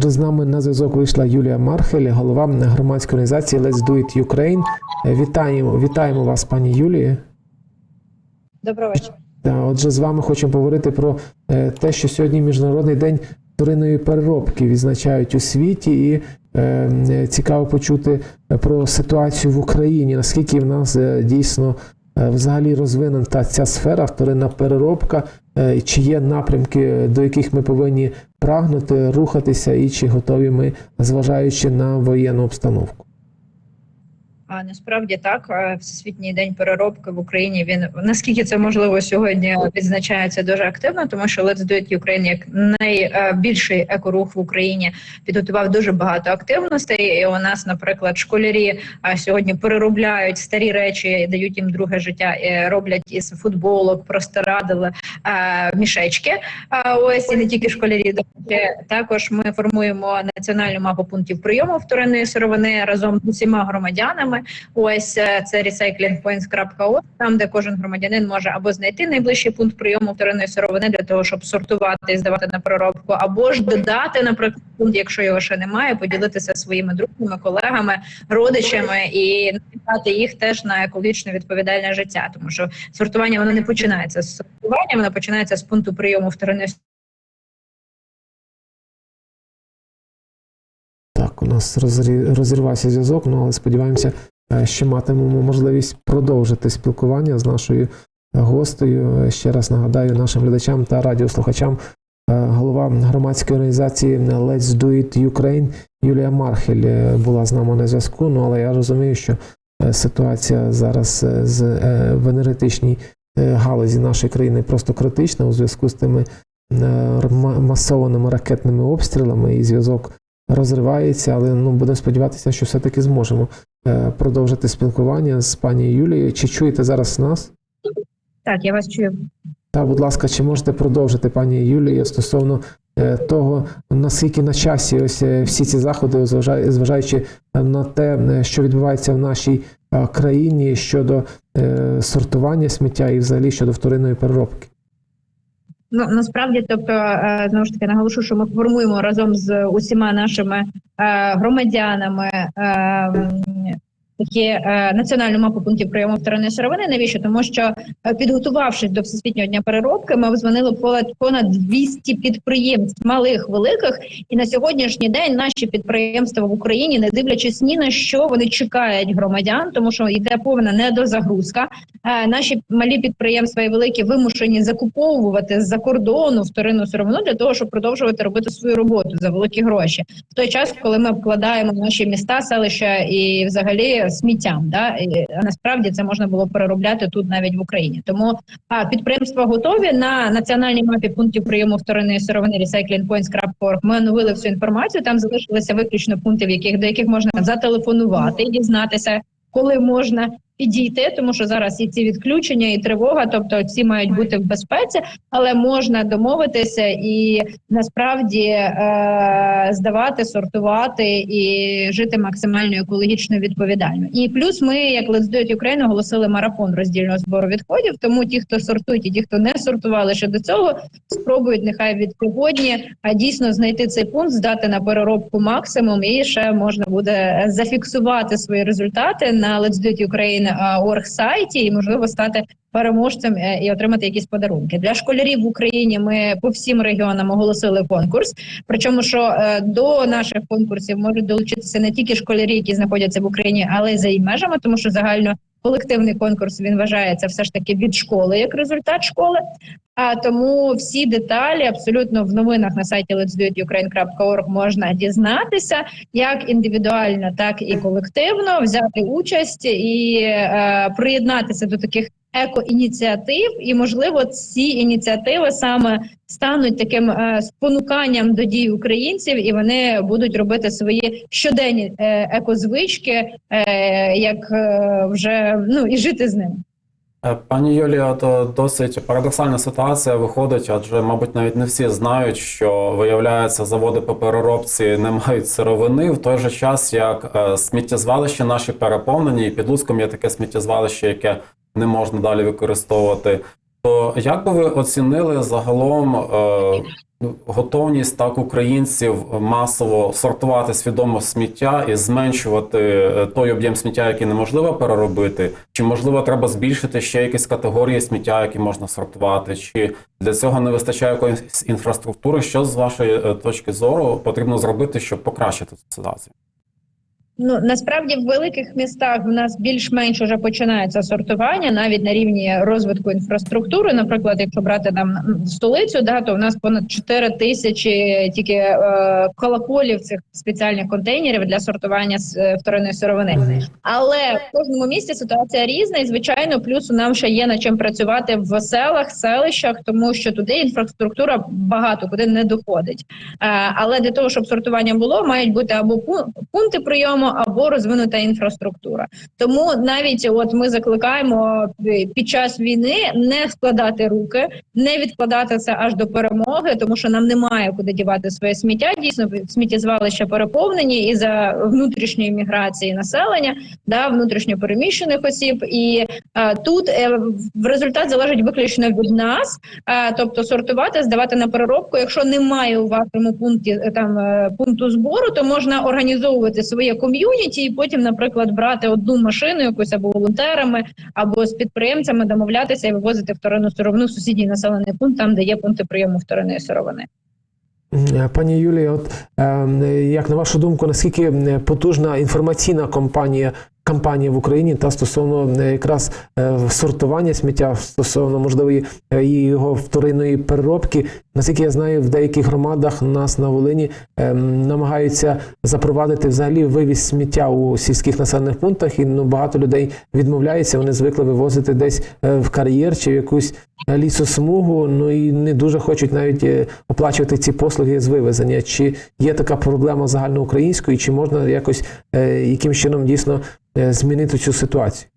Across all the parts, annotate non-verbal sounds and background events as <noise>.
Отже, з нами на зв'язок вийшла Юлія Мархель, голова громадської організації Let's Do It Ukraine. Е, Вітаємо, вітаємо вас, пані Юлії. Доброго вечора. Отже, з вами хочемо поговорити про е, те, що сьогодні Міжнародний день вторинної переробки відзначають у світі, і е, е, цікаво почути про ситуацію в Україні. Наскільки в нас е, дійсно взагалі розвинена ця сфера, вторинна переробка, чи є напрямки, до яких ми повинні прагнути, рухатися, і чи готові ми, зважаючи на воєнну обстановку? А насправді так, е, Всесвітній день переробки в Україні він наскільки це можливо сьогодні відзначається дуже активно, тому що Let's Do It Ukraine як найбільший екорух в Україні підготував дуже багато активностей. І у нас, наприклад, школярі а, сьогодні переробляють старі речі, дають їм друге життя, роблять із футболок, простирадили мішечки. Ось і не тільки школярі, також ми формуємо національну мапу пунктів прийому вторинної сировини разом з усіма громадянами. Ось е, це recyclingpoints.org, там де кожен громадянин може або знайти найближчий пункт прийому вторинної сировини для того, щоб сортувати і здавати на переробку, або ж додати, наприклад, пункт, якщо його ще немає, поділитися своїми друзями, колегами, родичами і навчати їх теж на екологічно відповідальне життя, тому що сортування воно не починається з сортування, воно починається з пункту прийому вторинної У нас розірвався зв'язок, ну але сподіваємося, е, що матимемо можливість продовжити спілкування з нашою гостею. Е, Ще раз нагадаю нашим глядачам та радіослухачам. е, Голова громадської організації Let's Do It Ukraine Юлія Мархель була з нами на зв'язку. Ну але я розумію, що ситуація зараз з в енергетичній галузі нашої країни просто критична у зв'язку з тими масованими ракетними обстрілами і зв'язок розривається, але ну будемо сподіватися, що все-таки зможемо е, продовжити спілкування з пані Юлією. Чи чуєте зараз нас? так, я вас чую. Та, будь ласка, чи можете продовжити, пані Юлія, стосовно е, того, наскільки на часі ось е, всі ці заходи, зважаючи на те, що відбувається в нашій країні щодо сортування сміття і взагалі щодо вторинної переробки? Ну насправді, тобто, е, знову ж таки наголошу, що ми формуємо разом з усіма нашими е, громадянами. Такі е, національну мапу пунктів прийому вторинної сировини. Навіщо? Тому що е, підготувавшись до всесвітнього дня переробки, ми обзвонили понад понад 200 підприємств, малих великих, і на сьогоднішній день наші підприємства в Україні, не дивлячись ні на що, вони чекають громадян, тому що йде повна недозагрузка. Е, Наші малі підприємства і великі вимушені закуповувати з-за кордону вторинну сировину для того, щоб продовжувати робити свою роботу за великі гроші. В той час, коли ми обкладаємо наші міста, селища і взагалі сміттям, да і, насправді це можна було переробляти тут навіть в Україні. Тому а підприємства готові на національній мапі пунктів прийому вторинної сировини recyclingpoints.org Ми оновили всю інформацію. Там залишилися виключно пункти, в яких до яких можна зателефонувати і дізнатися, коли можна підійти, тому що зараз і ці відключення, і тривога, тобто всі мають бути в безпеці, але можна домовитися і насправді е- здавати, сортувати і жити максимально екологічно відповідально. І плюс ми, як Let's Do It Ukraine, оголосили марафон роздільного збору відходів. Тому ті, хто сортують, і ті, хто не сортували ще до цього, спробують нехай від сьогодні а дійсно знайти цей пункт, здати на переробку максимум, і ще можна буде зафіксувати свої результати на Let's Do It Ukraine е, орг сайті і можливо стати переможцем е, і отримати якісь подарунки для школярів в Україні. Ми по всім регіонам оголосили конкурс. Причому, що е, до наших конкурсів можуть долучитися не тільки школярі, які знаходяться в Україні, але й за її межами, тому що загально колективний конкурс він вважається все ж таки від школи як результат школи. А тому всі деталі абсолютно в новинах на сайті letsdoitukraine.org можна дізнатися як індивідуально, так і колективно взяти участь і е, приєднатися до таких екоініціатив, і можливо ці ініціативи саме стануть таким е, спонуканням до дій українців, і вони будуть робити свої щоденні е, екозвички, е, як е, вже ну і жити з ними. Е, Пані Юлія, то досить парадоксальна ситуація виходить, адже, мабуть, навіть не всі знають, що виявляється, заводи по переробці не мають сировини в той же час, як е, сміттєзвалища наші переповнені, і під Луцьком є таке сміттєзвалище, яке не можна далі використовувати. То як би ви оцінили загалом е, готовність так українців масово сортувати свідомо сміття і зменшувати е, той об'єм сміття, який неможливо переробити? Чи можливо треба збільшити ще якісь категорії сміття, які можна сортувати? Чи для цього не вистачає якоїсь інфраструктури? Що з вашої е, точки зору потрібно зробити, щоб покращити цю ситуацію? Ну насправді в великих містах в нас більш-менш уже починається сортування навіть на рівні розвитку інфраструктури. Наприклад, якщо брати там столицю, да то в нас понад 4 тисячі тільки е, колоколів цих спеціальних контейнерів для сортування з е, вторинної сировини. Але в кожному місті ситуація різна, і звичайно, плюс у нам ще є над чим працювати в селах, селищах, тому що туди інфраструктура багато куди не доходить. Е, Але для того, щоб сортування було, мають бути або пу- пункти прийому, або розвинута інфраструктура. Тому навіть от ми закликаємо е, під час війни не складати руки, не відкладати це аж до перемоги, тому що нам немає куди дівати своє сміття. Дійсно, сміттєзвалища переповнені і за внутрішньої міграції населення, да внутрішньо переміщених осіб. І е, тут е, в результат залежить виключно від нас, е, тобто сортувати, здавати на переробку. Якщо немає у вашому пункті е, там е, пункту збору, то можна організовувати своє ком'юніті і потім, наприклад, брати одну машину, якусь або волонтерами, або з підприємцями домовлятися і вивозити вторинну сировину в сусідній населений пункт, там де є пункти прийому вторинної сировини. Пані Юлія, от е, як на вашу думку, наскільки потужна інформаційна кампанія кампанія в Україні та стосовно е, якраз е, сортування сміття, стосовно можливої е, його вторинної переробки? Наскільки я знаю, в деяких громадах нас на Волині е, намагаються запровадити взагалі вивіз сміття у сільських населених пунктах, і ну багато людей відмовляються. Вони звикли вивозити десь в кар'єр чи в якусь лісосмугу. Ну і не дуже хочуть навіть оплачувати ці послуги з вивезення. Чи є така проблема загальноукраїнською, чи можна якось яким чином дійсно змінити цю ситуацію?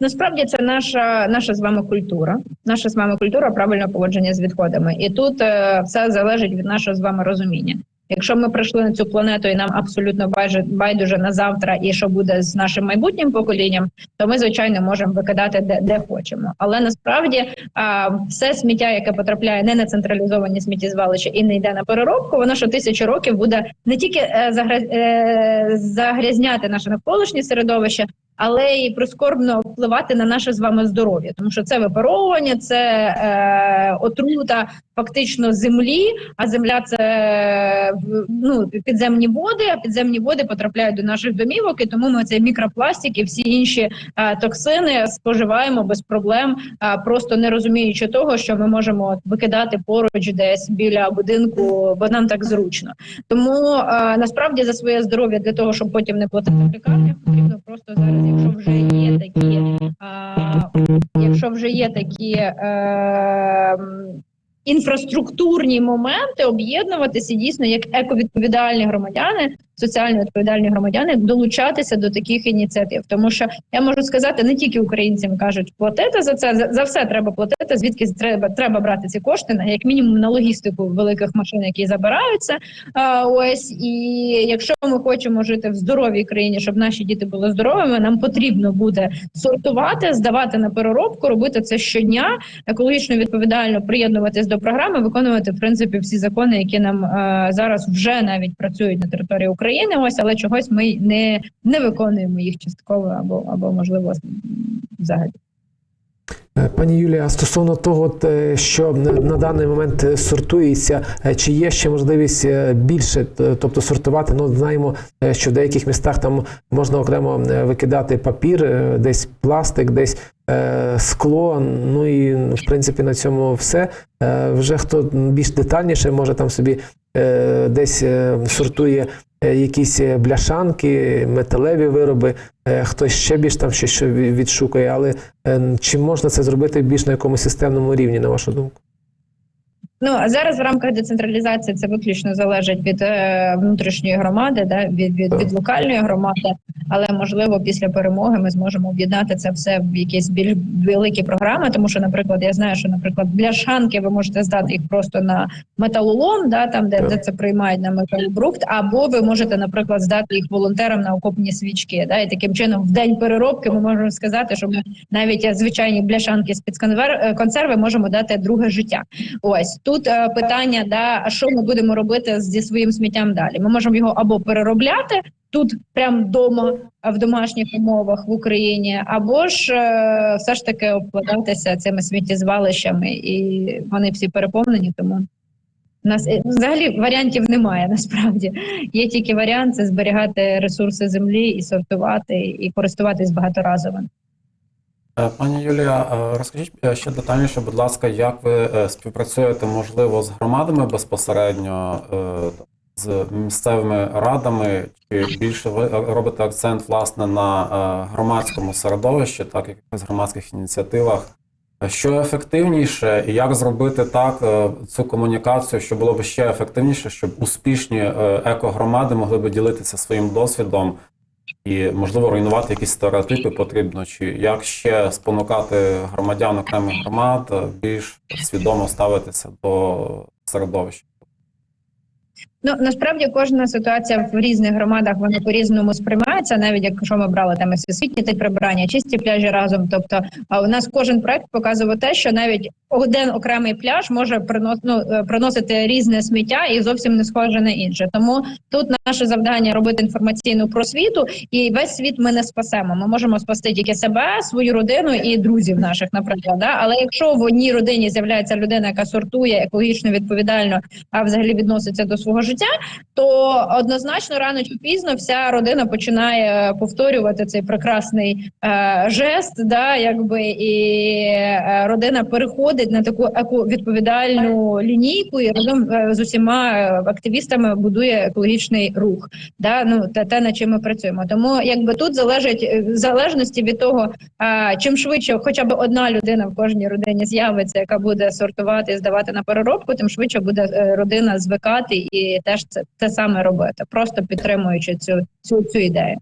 Насправді це наша наша з вами культура, наша з вами культура правильного поводження з відходами, і тут е, все залежить від нашого з вами розуміння. Якщо ми прийшли на цю планету і нам абсолютно байдуже, на завтра і що буде з нашим майбутнім поколінням, то ми звичайно можемо викидати де, де хочемо. Але насправді а, все сміття, яке потрапляє не на централізовані сміттєзвалища і не йде на переробку, воно що тисячу років буде не тільки е, е, загрязняти наше навколишнє середовище, але й прискорбно впливати на наше з вами здоров'я, тому що це випаровування, це е, отрута фактично землі. А земля це е, ну, підземні води. А підземні води потрапляють до наших домівок, і тому ми цей мікропластик і всі інші е, токсини споживаємо без проблем, е, просто не розуміючи того, що ми можемо викидати поруч десь біля будинку, бо нам так зручно. Тому е, насправді за своє здоров'я для того, щоб потім не платити в лікарнях, потрібно просто зараз, якщо вже є такі, е, якщо вже є такі. Е, Інфраструктурні моменти об'єднуватися дійсно як ековідповідальні громадяни, соціально відповідальні громадяни, долучатися до таких ініціатив. Тому що я можу сказати, не тільки українцям кажуть платити за це, за, все треба платити. Звідки треба треба брати ці кошти на як мінімум на логістику великих машин, які забираються. А, ось і якщо ми хочемо жити в здоровій країні, щоб наші діти були здоровими, нам потрібно буде сортувати, здавати на переробку, робити це щодня, екологічно відповідально приєднуватись до програми, виконувати в принципі всі закони, які нам е, зараз вже навіть працюють на території України. Ось але чогось ми не, не виконуємо їх частково або або можливо взагалі. Е, Пані Юлія, стосовно того, е, що на даний момент е, сортується, чи є ще можливість більше, тобто сортувати? Ну, знаємо, що в деяких містах там можна окремо викидати папір, десь пластик, десь скло. Ну і в принципі на цьому все. Вже хто більш детальніше може там собі десь е, сортує е, якісь е, бляшанки, металеві вироби, е, хтось ще більш там щось що ві- відшукає, але Е, Чи можна це зробити більш на якомусь системному рівні, на вашу думку? Ну а зараз в рамках децентралізації це виключно залежить від е, внутрішньої громади, да від, від, від локальної громади. Але можливо, після перемоги ми зможемо об'єднати це все в якісь більш великі програми. Тому що, наприклад, я знаю, що, наприклад, бляшанки ви можете здати їх просто на металолом, да там де, де це приймають на металобрухт, або ви можете, наприклад, здати їх волонтерам на окопні свічки. Да, і таким чином, в день переробки, ми можемо сказати, що ми навіть е, звичайні бляшанки з під консерви можемо дати друге життя. Ось тут е, питання, да, а що ми будемо робити зі своїм сміттям далі? Ми можемо його або переробляти тут, прямо вдома, в домашніх умовах в Україні, або ж е, все ж таки обкладатися цими сміттєзвалищами, і вони всі переповнені. Тому у нас е, взагалі варіантів немає. <laughs> Насправді є тільки варіант це зберігати ресурси землі і сортувати, і користуватись багаторазовим. Е, Пані Юлія, е, розкажіть е, ще детальніше, будь ласка, як ви співпрацюєте, можливо, з громадами безпосередньо, з місцевими радами, чи більше ви робите акцент власне на громадському середовищі, так якихось громадських ініціативах? Що ефективніше, і як зробити так цю комунікацію, щоб було б ще ефективніше, щоб успішні екогромади могли б ділитися своїм досвідом і, можливо, руйнувати якісь стереотипи потрібно, чи як ще спонукати громадян окремих громад е, більш свідомо ставитися до середовища? Ну насправді кожна ситуація в різних громадах вона по різному сприймається, навіть якщо ми брали там всесвітні день прибирання, чисті пляжі разом. Тобто, а у нас кожен проект показував те, що навіть один окремий пляж може принос, ну, е, приносити різне сміття і зовсім не схоже на інше. Тому тут наше завдання робити інформаційну просвіту, і весь світ ми не спасемо. Ми можемо спасти тільки себе, свою родину і друзів наших, наприклад. Да? Але якщо в одній родині з'являється людина, яка сортує екологічно відповідально, а взагалі відноситься до свого життя, то однозначно рано чи пізно вся родина починає повторювати цей прекрасний е, жест, да, якби і е, родина переходить на таку ековідповідальну лінійку і разом е, з усіма е, активістами будує екологічний рух. Да, ну те, те, над чим ми працюємо. Тому якби тут залежить е, в залежності від того, а, чим швидше, хоча б одна людина в кожній родині з'явиться, яка буде сортувати і здавати на переробку, тим швидше буде е, родина звикати і теж це те саме робити, просто підтримуючи цю цю, цю ідею.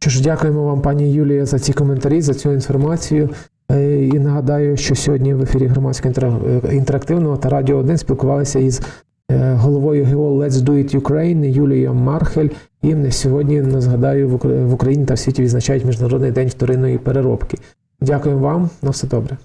Що ж, дякуємо вам, пані Юлія, за ці коментарі, за цю інформацію. Е, І нагадаю, що сьогодні в ефірі громадського е, інтерактивного та радіо 1 спілкувалися із е, головою ГО Let's Do It Ukraine Юлією Мархель. І сьогодні нагадаю в в Україні та в світі відзначають Міжнародний день вторинної переробки. Дякуємо вам, на все добре.